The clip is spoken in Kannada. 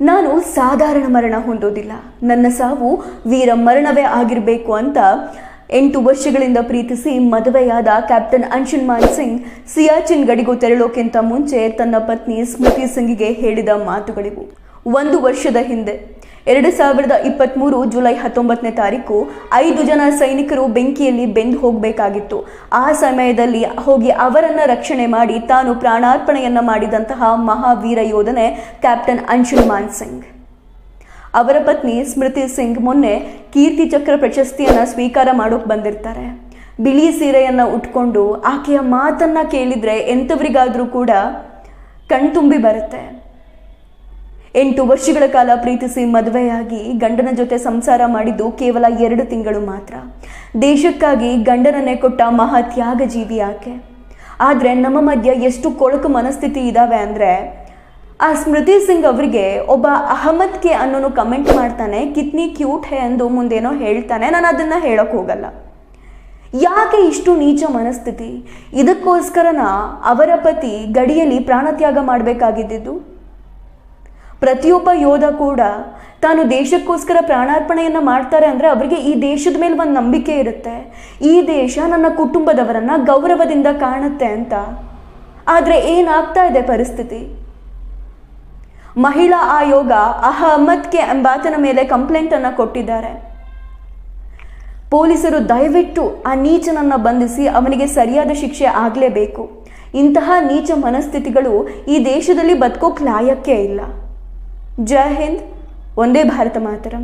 ನಾನು ಸಾಧಾರಣ ಮರಣ ಹೊಂದೋದಿಲ್ಲ. ನನ್ನ ಸಾವು ವೀರ ಮರಣವೇ ಆಗಿರಬೇಕು ಅಂತ ಎಂಟು ವರ್ಷಗಳಿಂದ ಪ್ರೀತಿಸಿ ಮದುವೆಯಾದ ಕ್ಯಾಪ್ಟನ್ ಅನ್ಶನ್ ಮಾನ್ ಸಿಂಗ್ ಸಿಯಾಚಿನ್ ಗಡಿಗೂ ತೆರಳೋಕ್ಕಿಂತ ಮುಂಚೆ ತನ್ನ ಪತ್ನಿ ಸ್ಮೃತಿ ಸಿಂಗ್ಗೆ ಹೇಳಿದ ಮಾತುಗಳಿವು. ಒಂದು ವರ್ಷದ ಹಿಂದೆ ಎರಡು ಸಾವಿರದ ಇಪ್ಪತ್ತ್ಮೂರು ಜುಲೈ ಹತ್ತೊಂಬತ್ತನೇ ತಾರೀಕು ಐದು ಜನ ಸೈನಿಕರು ಬೆಂಕಿಯಲ್ಲಿ ಬೆಂದು ಹೋಗಬೇಕಾಗಿತ್ತು. ಆ ಸಮಯದಲ್ಲಿ ಹೋಗಿ ಅವರನ್ನು ರಕ್ಷಣೆ ಮಾಡಿ ತಾನು ಪ್ರಾಣಾರ್ಪಣೆಯನ್ನ ಮಾಡಿದಂತಹ ಮಹಾವೀರ ಯೋಧನೆ ಕ್ಯಾಪ್ಟನ್ ಅಂಶುಮಾನ್ ಮಾನ್ ಸಿಂಗ್. ಅವರ ಪತ್ನಿ ಸ್ಮೃತಿ ಸಿಂಗ್ ಮೊನ್ನೆ ಕೀರ್ತಿ ಚಕ್ರ ಪ್ರಶಸ್ತಿಯನ್ನು ಸ್ವೀಕಾರ ಮಾಡೋಕೆ ಬಂದಿರ್ತಾರೆ. ಬಿಳಿ ಸೀರೆಯನ್ನು ಉಟ್ಕೊಂಡು ಆಕೆಯ ಮಾತನ್ನು ಕೇಳಿದರೆ ಎಂಥವರಿಗಾದರೂ ಕೂಡ ಕಣ್ತುಂಬಿ ಬರುತ್ತೆ. ಎಂಟು ವರ್ಷಗಳ ಕಾಲ ಪ್ರೀತಿಸಿ ಮದುವೆಯಾಗಿ ಗಂಡನ ಜೊತೆ ಸಂಸಾರ ಮಾಡಿದ್ದು ಕೇವಲ ಎರಡು ತಿಂಗಳು ಮಾತ್ರ. ದೇಶಕ್ಕಾಗಿ ಗಂಡನನ್ನೇ ಕೊಟ್ಟ ಮಹಾ ತ್ಯಾಗ ಜೀವಿ ಆಕೆ. ಆದರೆ ನಮ್ಮ ಮಧ್ಯ ಎಷ್ಟು ಕೊಳಕು ಮನಸ್ಥಿತಿ ಇದ್ದಾವೆ ಅಂದರೆ, ಆ ಸ್ಮೃತಿ ಸಿಂಗ್ ಅವರಿಗೆ ಒಬ್ಬ ಅಹಮದ್ ಕೆ ಅನ್ನೋನು ಕಮೆಂಟ್ ಮಾಡ್ತಾನೆ, ಕಿತ್ನಿ ಕ್ಯೂಟ್ ಹೇ ಅಂದು ಮುಂದೇನೋ ಹೇಳ್ತಾನೆ, ನಾನು ಅದನ್ನು ಹೇಳೋಕೆ ಹೋಗಲ್ಲ. ಯಾಕೆ ಇಷ್ಟು ನೀಚ ಮನಸ್ಥಿತಿ? ಇದಕ್ಕೋಸ್ಕರನ ಅವರ ಪತಿ ಗಡಿಯಲ್ಲಿ ಪ್ರಾಣತ್ಯಾಗ ಮಾಡಬೇಕಾಗಿದ್ದು ಪ್ರತಿಯೊಬ್ಬ ಯೋಧ ಕೂಡ ತಾನು ದೇಶಕ್ಕೋಸ್ಕರ ಪ್ರಾಣಾರ್ಪಣೆಯನ್ನು ಮಾಡ್ತಾರೆ ಅಂದರೆ ಅವರಿಗೆ ಈ ದೇಶದ ಮೇಲೆ ಒಂದು ನಂಬಿಕೆ ಇರುತ್ತೆ. ಈ ದೇಶ ನನ್ನ ಕುಟುಂಬದವರನ್ನು ಗೌರವದಿಂದ ಕಾಣುತ್ತೆ ಅಂತ. ಆದರೆ ಏನಾಗ್ತಾ ಇದೆ ಪರಿಸ್ಥಿತಿ? ಮಹಿಳಾ ಆಯೋಗ ಅಹಮದ್ಗೆ ಎಂಬಾತನ ಮೇಲೆ ಕಂಪ್ಲೇಂಟನ್ನು ಕೊಟ್ಟಿದ್ದಾರೆ. ಪೊಲೀಸರು ದಯವಿಟ್ಟು ಆ ನೀಚನನ್ನು ಬಂಧಿಸಿ ಅವನಿಗೆ ಸರಿಯಾದ ಶಿಕ್ಷೆ ಆಗಲೇಬೇಕು. ಇಂತಹ ನೀಚ ಮನಸ್ಥಿತಿಗಳು ಈ ದೇಶದಲ್ಲಿ ಬದುಕೋಕ್ ಲಾಯಕ್ಕೆ ಇಲ್ಲ. ಜೈ ಹಿಂದ್ ಒಂದೇ ಭಾರತ ಮಾತರಂ